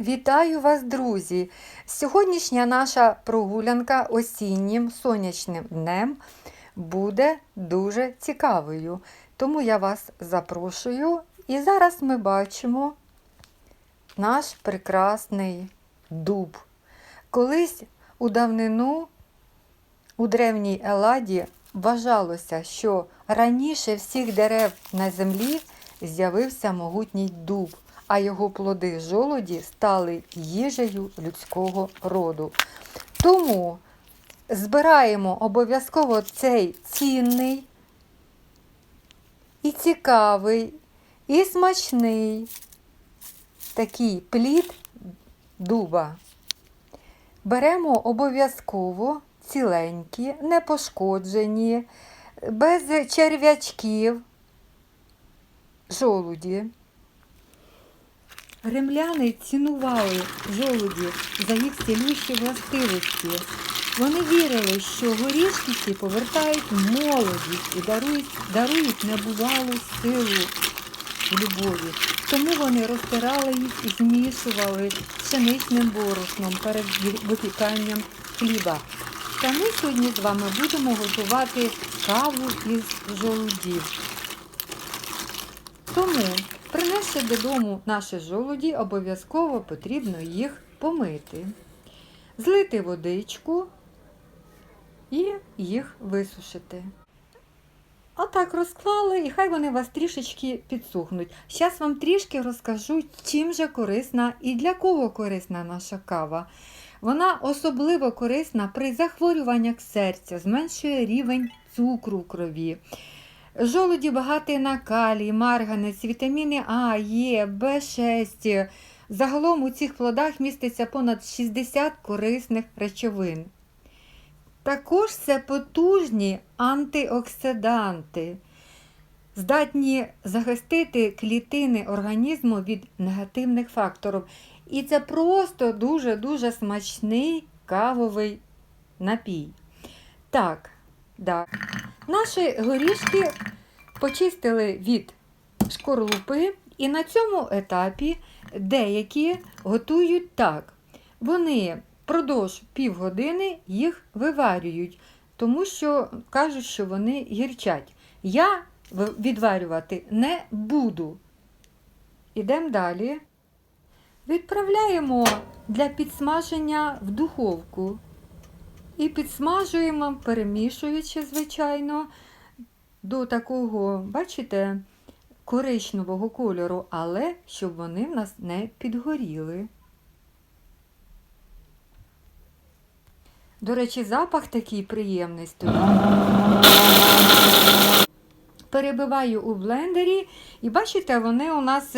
Вітаю вас, друзі! Сьогоднішня наша прогулянка осіннім сонячним днем буде дуже цікавою. Тому я вас запрошую. І зараз ми бачимо наш прекрасний дуб. Колись у давнину у древній Еладі вважалося, що раніше всіх дерев на землі з'явився могутній дуб, а його плоди жолоді стали їжею людського роду. Тому збираємо обов'язково цей цінний і цікавий, і смачний такий плід дуба. Беремо обов'язково ціленькі, непошкоджені, без черв'ячків, жолуді. Римляни цінували жолуді за їх цілющі властивості. Вони вірили, що горішки ці повертають молодість і дарують, дарують небувалу силу любові. Тому вони розтирали їх і змішували пшеничним борошном перед випіканням хліба. Та ми сьогодні з вами будемо готувати каву із жолудів. Тому, принесши додому наші жолуді, обов'язково потрібно їх помити, злити водичку і їх висушити. Отак розклали, і хай вони вас трішечки підсухнуть. Зараз вам трішки розкажу, чим же корисна і для кого корисна наша кава. Вона особливо корисна при захворюваннях серця, зменшує рівень цукру в крові. Жолуді багаті на калій, марганець, вітаміни А, Е, В6. Загалом у цих плодах міститься понад 60 корисних речовин. Також це потужні антиоксиданти, здатні захистити клітини організму від негативних факторів. І це просто дуже-дуже смачний кавовий напій. Так, да. Наші горішки почистили від шкорлупи, і на цьому етапі деякі готують так. Вони впродовж півгодини їх виварюють, тому що кажуть, що вони гірчать. Я відварювати не буду. Ідемо далі. Відправляємо для підсмаження в духовку. І підсмажуємо, перемішуючи, звичайно, до такого, бачите, коричневого кольору, але щоб вони в нас не підгоріли. До речі, запах такий приємний стоїть. Перебиваю у блендері, і бачите, вони у нас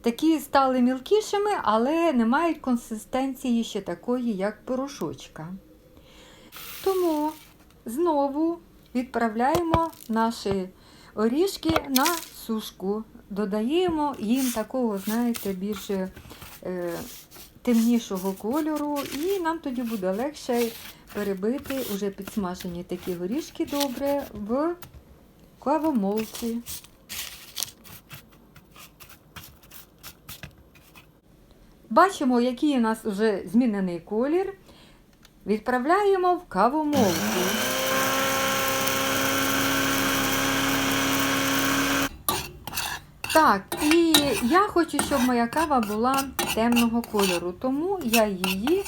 такі стали мілкішими, але не мають консистенції ще такої, як порошочка. Тому знову відправляємо наші орішки на сушку. Додаємо їм такого, знаєте, більше е, темнішого кольору, і нам тоді буде легше перебити уже підсмажені такі горішки добре в кавомолці. Бачимо, який у нас вже змінений колір. Відправляємо в кавомолку. Так, і я хочу, щоб моя кава була темного кольору, тому я її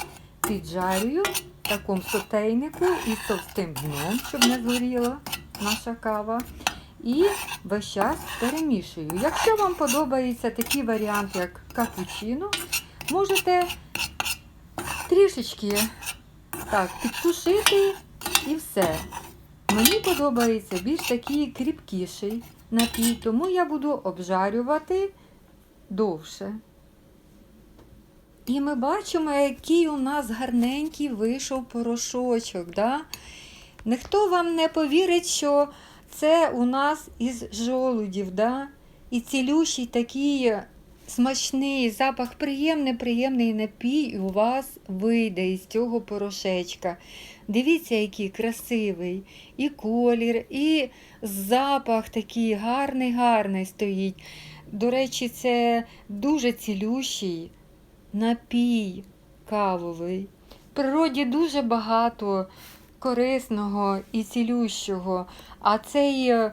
піджарюю в такому сотейнику із товстим дном, щоб не згоріла наша кава. І весь час перемішую. Якщо вам подобається такий варіант, як капучино, можете трішечки так, підсушити і все. Мені подобається більш такий кріпкіший напій, тому я буду обжарювати довше. І ми бачимо, який у нас гарненький вийшов порошочок. Да? Ніхто вам не повірить, що це у нас із жолудів. Да? І цілющий такий смачний запах, приємний, приємний напій у вас вийде із цього порошечка. Дивіться, який красивий і колір, і запах такий гарний, гарний стоїть. До речі, це дуже цілющий напій кавовий. В природі дуже багато корисного і цілющого, а цей е,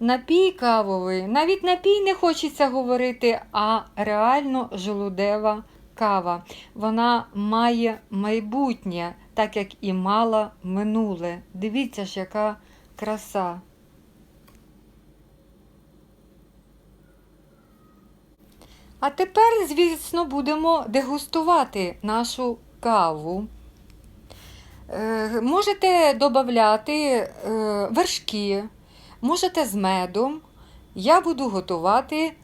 напій кавовий, навіть напій не хочеться говорити, а реально жолудева кава. Вона має майбутнє, так як і мала минуле. Дивіться ж, яка краса. А тепер, звісно, будемо дегустувати нашу каву. Е, можете додати е, вершки, можете з медом. Я буду готувати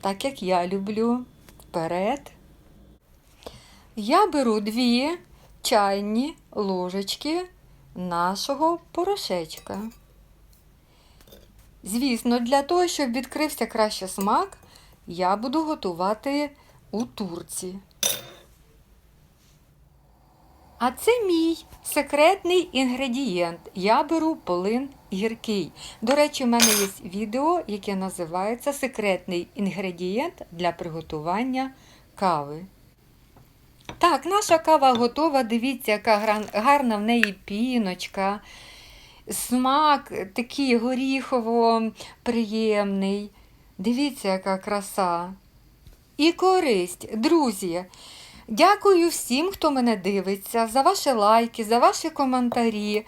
так, як я люблю. Вперед. Я беру дві чайні ложечки нашого порошечка. Звісно, для того, щоб відкрився краще смак, я буду готувати у турці. А це мій секретний інгредієнт. Я беру полин гіркий. До речі, у мене є відео, яке називається Секретний інгредієнт для приготування кави. Так, наша кава готова. Дивіться, яка гарна в неї піночка. Смак такий горіхово приємний. Дивіться, яка краса. І користь, друзі. Дякую всім, хто мене дивиться, за ваші лайки, за ваші коментарі.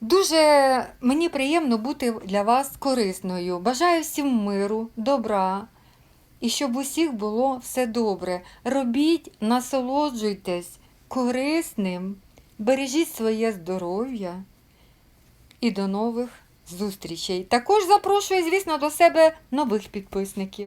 Дуже мені приємно бути для вас корисною. Бажаю всім миру, добра. І щоб усіх було все добре. Робіть, насолоджуйтесь корисним, бережіть своє здоров'я і до нових зустрічей. Також запрошую, звісно, до себе нових підписників.